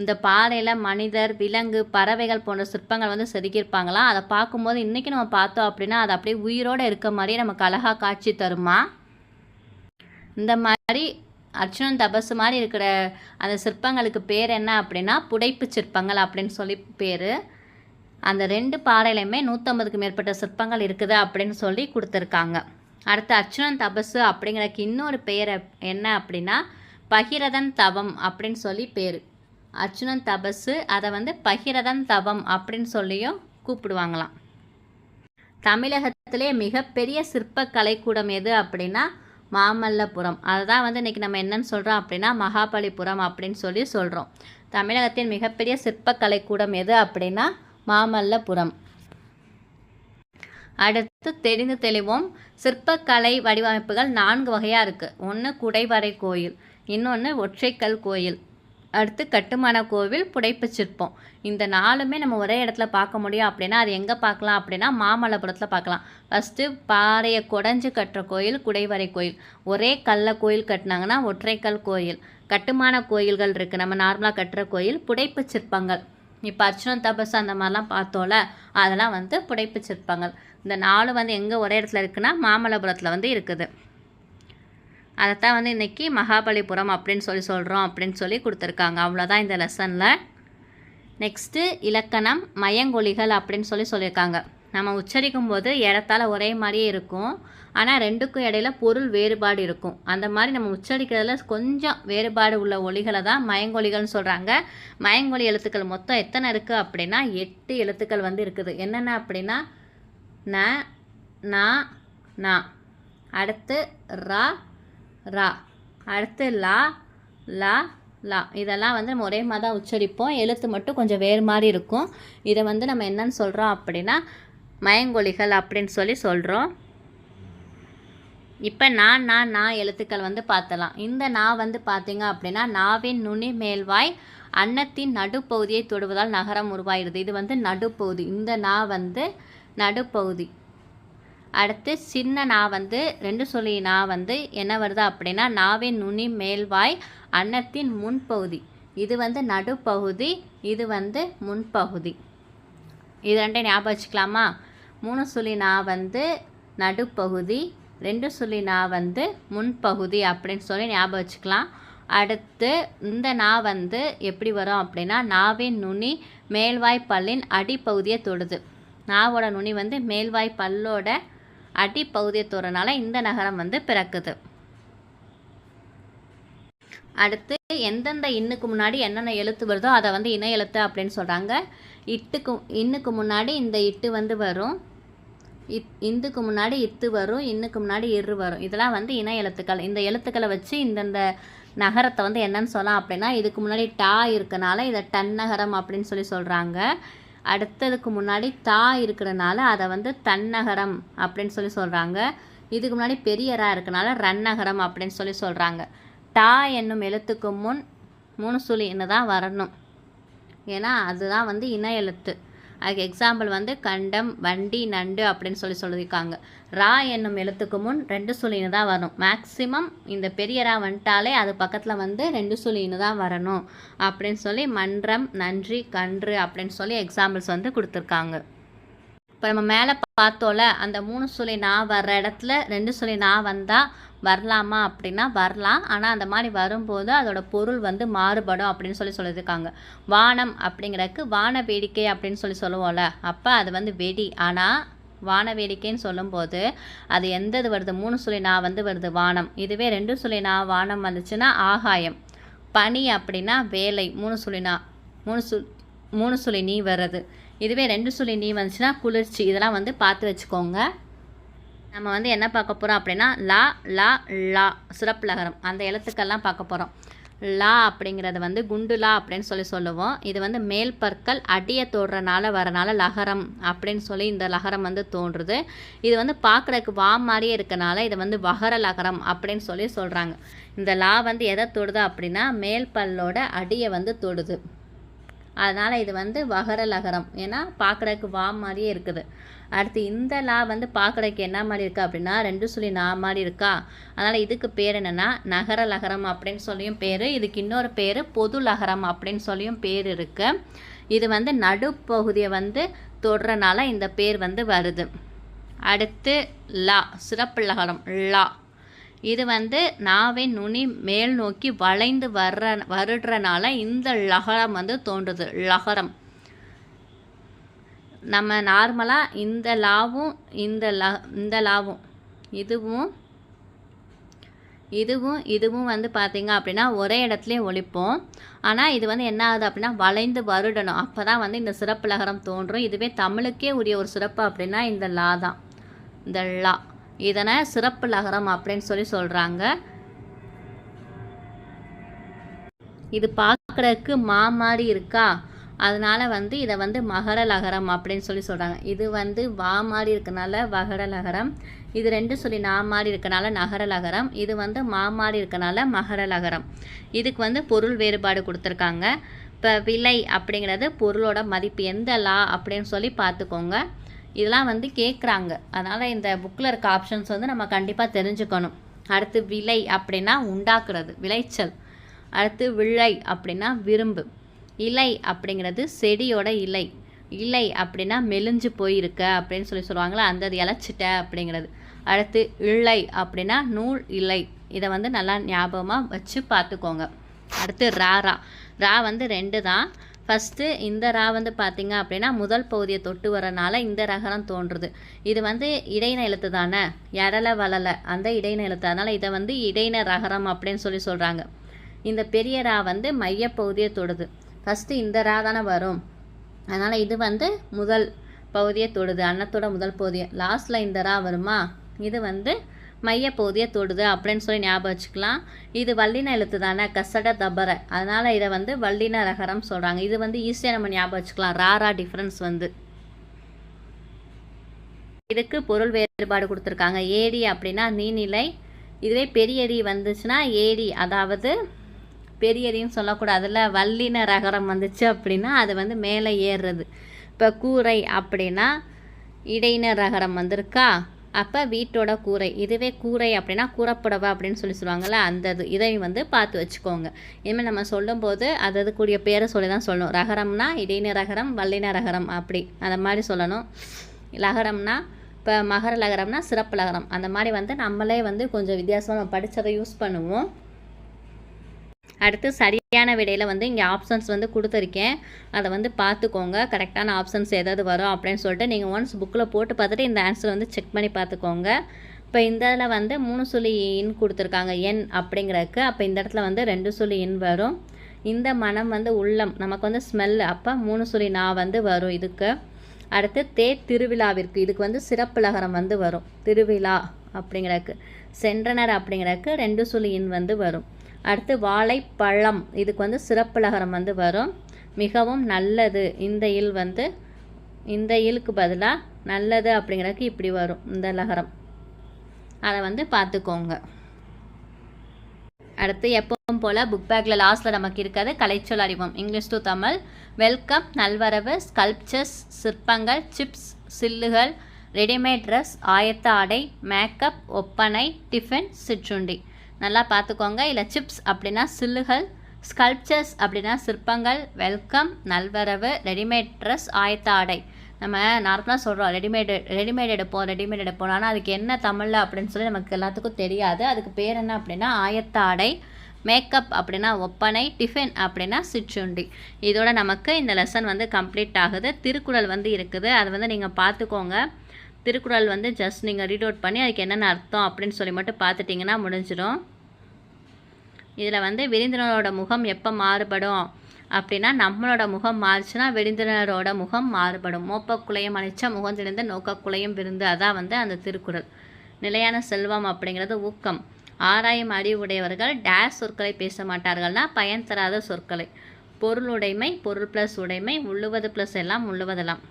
இந்த பாறையில் மனிதர் விலங்கு பறவைகள் போன்ற சிற்பங்கள் வந்து செதுக்கியிருப்பாங்களாம் அதை பார்க்கும்போது இன்றைக்கி நம்ம பார்த்தோம் அப்படின்னா அது அப்படியே உயிரோடு இருக்க மாதிரியே நமக்கு அழகாக காட்சி தருமா? இந்த மாதிரி அர்ச்சுனன் தபசு மாதிரி இருக்கிற அந்த சிற்பங்களுக்கு பேர் என்ன அப்படின்னா புடைப்பு சிற்பங்கள் அப்படின்னு சொல்லி பேர். அந்த ரெண்டு பாறையிலையுமே நூற்றம்பதுக்கு மேற்பட்ட சிற்பங்கள் இருக்குது அப்படின்னு சொல்லி கொடுத்துருக்காங்க. அடுத்து அர்ச்சுனன் தபசு அப்படிங்கிறக்கு இன்னொரு பெயர் என்ன அப்படின்னா பகிரதன் தவம் அப்படின்னு சொல்லி பேர். அர்ச்சுனன் தபசு அதை வந்து பகிரதன் தவம் அப்படின்னு சொல்லியும் கூப்பிடுவாங்களாம். தமிழகத்திலே மிகப்பெரிய சிற்பக்கலை கூடம் எது அப்படின்னா மாமல்லபுரம். அதுதான் வந்து இன்றைக்கி நம்ம என்னன்னு சொல்கிறோம் அப்படின்னா மகாபலிபுரம் அப்படின்னு சொல்லி சொல்கிறோம் தமிழகத்தின் மிகப்பெரிய சிற்பக்கலை கூடம் எது அப்படின்னா மாமல்லபுரம். அடுத்து தெரிந்து தெளிவோம். சிற்பக்கலை வடிவமைப்புகள் நான்கு வகையாக இருக்குது ஒன்று குடைவரை கோயில் இன்னொன்று ஒற்றைக்கல் கோயில். அடுத்து கட்டுமான கோவில் புடைப்பு சிற்பம். இந்த நாலுமே நம்ம ஒரே இடத்துல பார்க்க முடியும். அப்படின்னா அது எங்கே பார்க்கலாம்? அப்படின்னா மாமல்லபுரத்தில் பார்க்கலாம். ஃபஸ்ட்டு பாறையை குடஞ்சு கட்டுற கோயில் குடைவரை கோயில். ஒரே கல்ல கோயில் கட்டினாங்கன்னா ஒற்றைக்கல் கோயில். கட்டுமான கோயில்கள் இருக்குது நம்ம நார்மலாக கட்டுற கோயில் புடைப்பு சிற்பங்கள். இப்போ அர்ச்சனம் தபஸ் அந்த மாதிரிலாம் பார்த்தோம்ல அதெல்லாம் வந்து புடைப்பு சிற்பங்கள். இந்த நாலு வந்து எங்கே ஒரே இடத்துல இருக்குன்னா மாமல்லபுரத்தில் வந்து இருக்குது. அதைத்தான் வந்து இன்றைக்கி மகாபலிபுரம் அப்படின்னு சொல்லி சொல்கிறோம் அப்படின்னு சொல்லி கொடுத்துருக்காங்க. அவ்வளோதான் இந்த லெசனில் நெக்ஸ்ட்டு இலக்கணம் மயங்கொலிகள் அப்படின்னு சொல்லி சொல்லியிருக்காங்க. நம்ம உச்சரிக்கும் போது இடத்தால் ஒரே மாதிரியே இருக்கும். ஆனால் ரெண்டுக்கும் இடையில பொருள் வேறுபாடு இருக்கும். அந்த மாதிரி நம்ம உச்சரிக்கிறதுல கொஞ்சம் வேறுபாடு உள்ள ஒலிகளை தான் மயங்கொலிகள்னு சொல்கிறாங்க மயங்கொலி எழுத்துக்கள் மொத்தம் எத்தனை இருக்குது அப்படின்னா எட்டு எழுத்துக்கள் வந்து இருக்குது. என்னென்ன அப்படின்னா ந நா நா. அடுத்து ரா ரா. அடுத்து லா லா லா. இதெல்லாம் வந்து நம்ம ஒரே மாதிரி தான் உச்சரிப்போம். எழுத்து மட்டும் கொஞ்சம் வேறு மாதிரி இருக்கும். இதை வந்து நம்ம என்னன்னு சொல்கிறோம் அப்படின்னா மயங்கொலிகள் அப்படின்னு சொல்லி சொல்கிறோம் இப்போ நான் நான் நான் எழுத்துக்கள் வந்து பார்த்தலாம். இந்த நான் வந்து பார்த்தீங்க அப்படின்னா நாவின் நுனி மேல்வாய் அன்னத்தின் நடுப்பகுதியை தொடுவதால் நகரம் உருவாயிடுது இது வந்து நடுப்பகுதி. இந்த நா வந்து நடுப்பகுதி. அடுத்து சின்ன நா வந்து ரெண்டு சொல்லி நா வந்து என்ன வருது அப்படின்னா நாவின் நுனி மேல்வாய் அன்னத்தின் முன்பகுதி. இது வந்து நடுப்பகுதி இது வந்து முன்பகுதி. இது ரெண்டையும் ஞாபகம் வச்சுக்கலாமா? மூணு சொல்லி நா வந்து நடுப்பகுதி ரெண்டு சொல்லி நா வந்து முன்பகுதி அப்படின்னு சொல்லி ஞாபகம் வச்சுக்கலாம். அடுத்து இந்த நா வந்து எப்படி வரும் அப்படின்னா நாவின் நுனி மேல்வாய் பல்லின் அடிப்பகுதியை தொடுது. நாவோட நுனி வந்து மேல்வாய் பல்லோட அடிப்பகுதியை இந்த நகரம் வந்து பிறக்குது. அடுத்து எந்தெந்த இன்னுக்கு முன்னாடி என்னென்ன எழுத்து வருதோ அதை வந்து இன எழுத்து அப்படின்னு சொல்கிறாங்க இட்டுக்கு இன்னுக்கு முன்னாடி இந்த இட்டு வந்து வரும். இத் இந்துக்கு முன்னாடி இத்து வரும் இன்னுக்கு முன்னாடி இரு வரும். இதெல்லாம் வந்து இன எழுத்துக்கள். இந்த எழுத்துக்களை வச்சு இந்தந்த நகரத்தை வந்து என்னன்னு சொல்லலாம் அப்படின்னா இதுக்கு முன்னாடி டா இருக்கனால இதை டன் நகரம் அப்படின்னு சொல்லி சொல்கிறாங்க அடுத்ததுக்கு முன்னாடி தா இருக்கிறனால அதை வந்து தன்னகரம் அப்படின்னு சொல்லி சொல்கிறாங்க இதுக்கு முன்னாடி பெரியரா இருக்கனால ரன்னகரம் அப்படின்னு சொல்லி சொல்கிறாங்க டா என்னும் எழுத்துக்கு முன் மூணு சுழின்னு தான் வரணும். ஏன்னா அதுதான் வந்து இன எழுத்து. அதுக்கு எக்ஸாம்பிள் வந்து கண்டம் வண்டி நண்டு அப்படின்னு சொல்லி சொல்லியிருக்காங்க. ரா என்னும் எழுத்துக்கு முன் ரெண்டு சுழின்னு தான் வரும் மேக்ஸிமம் இந்த பெரிய ரா வந்துட்டாலே அது பக்கத்தில் வந்து ரெண்டு சுழின்னு தான் வரணும் அப்படின்னு சொல்லி மன்றம் நன்றி கன்று அப்படின்னு சொல்லி எக்ஸாம்பிள்ஸ் வந்து கொடுத்துருக்காங்க. இப்போ நம்ம மேலே பார்த்தோம்ல அந்த மூணு சுழி நான் வர்ற இடத்துல ரெண்டு சுழி நான் வந்தால் வரலாமா அப்படின்னா வரலாம். ஆனால் அந்த மாதிரி வரும்போது அதோட பொருள் வந்து மாறுபடும் அப்படின்னு சொல்லி சொல்லியிருக்காங்க. வானம் அப்படிங்கிறதுக்கு வான வேடிக்கை அப்படின்னு சொல்லி சொல்லுவோம்ல அப்போ அது வந்து வெடி. ஆனால் வான வேடிக்கைன்னு சொல்லும்போது அது எந்த இது வருது? மூணு சுழி நான் வந்து வருது வானம். இதுவே ரெண்டு சுழி நான் வானம் வந்துச்சுன்னா ஆகாயம். பனி அப்படின்னா வேலை. மூணு சுழினா மூணு சு மூணு சுழி நீ வர்றது. இதுவே ரெண்டு சுழி நீ வந்துச்சுன்னா குளிர்ச்சி. இதெல்லாம் வந்து பார்த்து வச்சுக்கோங்க. நம்ம வந்து என்ன பார்க்க போகிறோம் அப்படின்னா லா லா லா சிறப்பு லகரம். அந்த எழுத்துக்கள்லாம் பார்க்க போகிறோம் லா அப்படிங்கிறது வந்து குண்டுலா அப்படின்னு சொல்லி சொல்லுவோம். இது வந்து மேல் பற்கள் அடியை தோடுறனால வரனால லகரம் அப்படின்னு சொல்லி இந்த லகரம் வந்து தோன்றுது. இது வந்து பார்க்குறதுக்கு வா மாதிரியே இருக்கனால இது வந்து வகர லகரம் அப்படின்னு சொல்லி சொல்கிறாங்க இந்த லா வந்து எதை தொடுது அப்படின்னா மேல் பல்லோட அடியை வந்து தொடுது. அதனால் இது வந்து வகர லகரம். ஏன்னா பார்க்குறதுக்கு வா மாதிரியே இருக்குது. அடுத்து இந்த லா வந்து பார்க்குறதுக்கு என்ன மாதிரி இருக்கா அப்படின்னா ரெண்டு சொல்லி நா மாதிரி இருக்கா? அதனால் இதுக்கு பேர் என்னென்னா நகர லகரம் அப்படின்னு சொல்லியும் பேர். இதுக்கு இன்னொரு பேர் பொது லகரம் அப்படின்னு சொல்லியும் பேர் இருக்குது இது வந்து நடுப்பகுதியை வந்து தொடுறனால இந்த பேர் வந்து வருது. அடுத்து லா சிறப்பு லகரம் லா. இது வந்து நாவை நுனி மேல் நோக்கி வளைந்து வர்ற வருடுறனால இந்த லகரம் வந்து தோன்றுது. லகரம். நம்ம நார்மலாக இந்த லாவும் இந்த ல இந்த லாவும். இதுவும் இதுவும் இதுவும் வந்து பார்த்திங்க அப்படின்னா ஒரே இடத்துலையும் ஒழிப்போம் ஆனால் இது வந்து என்ன ஆகுது அப்படின்னா வளைந்து வருடணும். அப்போ தான் வந்து இந்த சிறப்பு லகரம் தோன்றும். இதுவே தமிழுக்கே உரிய ஒரு சிறப்பு அப்படின்னா இந்த லா தான். இந்த லா. இதனை சிறப்பு லகரம் அப்படின்னு சொல்லி சொல்கிறாங்க இது பார்க்குறதுக்கு மா மாதிரி இருக்கா? அதனால் வந்து இதை வந்து மகர லகரம் அப்படின்னு சொல்லி சொல்கிறாங்க இது வந்து வா மாதிரி இருக்கனால வகர லகரம். இது ரெண்டு சொல்லி நா மாதிரி இருக்கனால நகர லகரம். இது வந்து மா மாதிரி இருக்கனால மகர லகரம். இதுக்கு வந்து பொருள் வேறுபாடு கொடுத்துருக்காங்க. இப்போ விலை அப்படிங்கிறது பொருளோட மதிப்பு எந்த லா அப்படின்னு சொல்லி பார்த்துக்கோங்க. இதெல்லாம் வந்து கேட்குறாங்க அதனால் இந்த புக்கில் இருக்க ஆப்ஷன்ஸ் வந்து நம்ம கண்டிப்பாக தெரிஞ்சுக்கணும். அடுத்து விலை அப்படின்னா உண்டாக்குறது விளைச்சல். அடுத்து விழை அப்படின்னா விரும்பு. இலை அப்படிங்கிறது செடியோட இலை இலை அப்படின்னா மெலிஞ்சு போயிருக்க அப்படின்னு சொல்லி சொல்லுவாங்களா அந்த அது இலைச்சிட்ட அப்படிங்கிறது. அடுத்து இலை அப்படின்னா நூல் இலை இதை வந்து நல்லா ஞாபகமாக வச்சு பார்த்துக்கோங்க. அடுத்து ரா ரா. ரா வந்து ரெண்டு தான். ஃபஸ்ட்டு இந்த ரா வந்து பார்த்திங்க அப்படின்னா முதல் பகுதியை தொட்டு வரனால இந்த ரகரம் தோன்றுது. இது வந்து இடையின எழுத்து தானே எடலை வளலை. அந்த இடையின எழுத்து அதனால் இதை வந்து இடையின ரகரம் அப்படின்னு சொல்லி சொல்கிறாங்க இந்த பெரிய ரா வந்து மையப்பகுதியை தொடுது. ஃபஸ்ட்டு இந்த ரா தானே வரும். அதனால் இது வந்து முதல் பகுதியை தொடுது அன்னத்தோட முதல் பகுதியை. லாஸ்ட்டில் இந்த ரா வருமா? இது வந்து மையப்பகுதியை தொடுது அப்படின்னு சொல்லி ஞாபகம் வச்சுக்கலாம். இது வல்லின எழுத்து தானே கசட தபர. அதனால் இதை வந்து வல்லின ரகரம் சொல்கிறாங்க இது வந்து ஈஸியாக நம்ம ஞாபகம் வச்சுக்கலாம். ராரா டிஃப்ரென்ஸ் வந்து. இதுக்கு பொருள் வேறுபாடு கொடுத்துருக்காங்க. ஏடி அப்படின்னா நீர்நிலை. இதுவே பெரியடி வந்துச்சுன்னா ஏடி அதாவது பெரியடின்னு சொல்லக்கூடாதுல வல்லின ரகரம் வந்துச்சு அப்படின்னா அது வந்து மேலே ஏறுறது. இப்போ கூரை அப்படின்னா இடையின ரகரம் வந்திருக்கா? அப்போ வீட்டோட கூரை இதுவே கூரை அப்படின்னா கூறப்புடவை அப்படின்னு சொல்லி சொல்லுவாங்கள்ல அந்த இது இதை வந்து பார்த்து வச்சுக்கோங்க. இனிமேல் நம்ம சொல்லும்போது அது அது கூடிய பேரை சொல்லி தான் சொல்லணும். ரகரம்னா இடையின ரகரம் வல்லின ரகரம் அப்படி அந்த மாதிரி சொல்லணும். லகரம்னா இப்போ மகர லகரம்னா சிறப்பு லகரம் அந்த மாதிரி வந்து நம்மளே வந்து கொஞ்சம் வித்தியாசமாக நம்ம படித்ததை யூஸ் பண்ணுவோம். அடுத்து சரியான விடையில் வந்து இங்கே ஆப்ஷன்ஸ் வந்து கொடுத்துருக்கேன். அதை வந்து பார்த்துக்கோங்க. கரெக்டான ஆப்ஷன்ஸ் ஏதாவது வரும் அப்படின்னு சொல்லிட்டு நீங்கள் ஒன்ஸ் புக்கில் போட்டு பார்த்துட்டு இந்த ஆன்சர் வந்து செக் பண்ணி பார்த்துக்கோங்க. இப்போ இந்த இதில் வந்து மூணு சொல்லி இன் கொடுத்துருக்காங்க. என் அப்படிங்கிறதுக்கு. அப்போ இந்த இடத்துல வந்து ரெண்டு சொல்லி இன் வரும். இந்த மனம் வந்து உள்ளம். நமக்கு வந்து ஸ்மெல் அப்போ மூணு சொல்லி நான் வந்து வரும் இதுக்கு. அடுத்து தே திருவிழாவிற்கு. இதுக்கு வந்து சிறப்பு லகரம் வந்து வரும். திருவிழா அப்படிங்கிறக்கு சென்றனர் அப்படிங்கிறக்கு ரெண்டு சொல்லி இன் வந்து வரும். அடுத்து வாழைப்பழம். இதுக்கு வந்து சிறப்பு லகரம் வந்து வரும். மிகவும் நல்லது. இந்த இல் வந்து இந்த இலுக்கு பதிலாக நல்லது அப்படிங்கிறதுக்கு இப்படி வரும் இந்த லகரம். அதை வந்து பார்த்துக்கோங்க அடுத்து எப்பவும் போல் புக் பேக்கில் லாஸ்ட்டில் நமக்கு இருக்கிறது கலைச்சொல் அறிவோம். இங்கிலீஷ் டு தமிழ் வெல்கம் நல்வரவு ஸ்கல்ப்சர்ஸ் சிற்பங்கள் சிப்ஸ் சில்லுகள் ரெடிமேட் ட்ரெஸ் ஆயத்த ஆடை மேக்கப் ஒப்பனை டிஃபன் சிற்றுண்டி. நல்லா பார்த்துக்கோங்க. இல்லை சிப்ஸ் அப்படின்னா சில்லுகள் ஸ்கல்ப்சர்ஸ் அப்படின்னா சிற்பங்கள் வெல்கம் நல்வரவு ரெடிமேட் ட்ரெஸ் ஆயத்த ஆடை நம்ம நார்மலாக சொல்கிறோம் ரெடிமேடு ரெடிமேட் எடுப்போம் ரெடிமேட் எடுப்போம் ஆனால் அதுக்கு என்ன தமிழில் அப்படின்னு சொல்லி நமக்கு எல்லாத்துக்கும் தெரியாது. அதுக்கு பேர் என்ன அப்படின்னா ஆயத்த ஆடை மேக்கப் அப்படின்னா ஒப்பனை டிஃபன் அப்படின்னா சிற்றுண்டி. இதோட நமக்கு இந்த லெசன் வந்து கம்ப்ளீட் ஆகுது. திருக்குறள் வந்து இருக்குது. அதை வந்து நீங்கள் பார்த்துக்கோங்க. திருக்குறள் வந்து ஜஸ்ட் நீங்கள் ரீட் அவுட் பண்ணி அதுக்கு என்னென்ன அர்த்தம் அப்படின்னு சொல்லி மட்டும் பார்த்துட்டிங்கன்னா முடிஞ்சிடும். இதில் வந்து விருந்தினரோட முகம் எப்போ மாறுபடும் அப்படின்னா நம்மளோட முகம் மாறுச்சுன்னா விருந்தினரோட முகம் மாறுபடும். மோப்பக்குலையும் அணைச்சா முகந்திருந்து நோக்கக்குலையும் விருந்து. அதான் வந்து அந்த திருக்குறள். நிலையான செல்வம் அப்படிங்கிறது ஊக்கம். ஆராயும் அறிவுடையவர்கள் டேஸ் சொற்களை பேச மாட்டார்கள்னா பயன் தராத சொற்களை. பொருளுடைமை பொருள் ப்ளஸ் உடைமை உள்ளுவது ப்ளஸ் எல்லாம் உள்ளுவதெல்லாம்.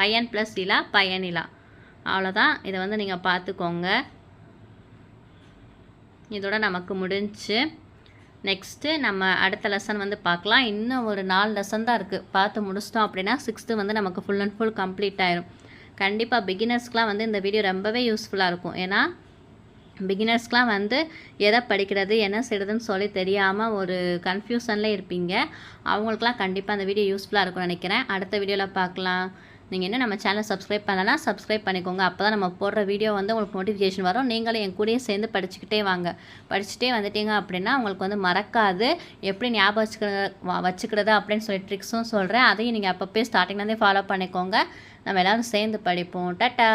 பயன் ப்ளஸ் இலா பயனிலா அவ்வளோதான் இதை வந்து நீங்கள் பார்த்துக்கோங்க. இதோட நமக்கு முடிஞ்சு. நெக்ஸ்ட்டு நம்ம அடுத்த லெசன் வந்து பார்க்கலாம். இன்னும் ஒரு நாலு லெசன் தான் இருக்குது பார்த்து முடிச்சிட்டோம் அப்படின்னா சிக்ஸ்த்து வந்து நமக்கு ஃபுல் அண்ட் ஃபுல் கம்ப்ளீட் ஆயிரும். கண்டிப்பாக பிகினர்ஸ்க்கெலாம் வந்து இந்த வீடியோ ரொம்பவே யூஸ்ஃபுல்லாக இருக்கும். ஏன்னா பிகினர்ஸ்க்கெலாம் வந்து எதை படிக்கிறது என்ன செய்கிறதுன்னு சொல்லி தெரியாமல் ஒரு கன்ஃபியூஷனில் இருப்பீங்க. அவங்களுக்குலாம் கண்டிப்பாக அந்த வீடியோ யூஸ்ஃபுல்லாக இருக்கும்னு நினைக்கிறேன். அடுத்த வீடியோவில் பார்க்கலாம். நீங்கள் என்ன நம்ம சேனலை சப்ஸ்கிரைப் பண்ணலாம் சப்ஸ்கிரைப் பண்ணிக்கோங்க. அப்போ தான் நம்ம போடுற வீடியோ வந்து உங்களுக்கு நோட்டிஃபிகேஷன் வரும். நீங்களும் என் கூடயே சேர்ந்து படிச்சுக்கிட்டே வாங்க. படிச்சுட்டே வந்துட்டீங்க அப்படின்னா உங்களுக்கு வந்து மறக்காது. எப்படி ஞாபகம் வச்சுக்கிறது வச்சுக்கிறது அப்படின்னு சொல்லி ட்ரிக்ஸும் சொல்கிறேன் அதையும் நீங்கள் அப்பப்போ ஸ்டார்டிங்லேருந்தே ஃபாலோ பண்ணிக்கோங்க. நம்ம எல்லோரும் சேர்ந்து படிப்போம். டட்டா!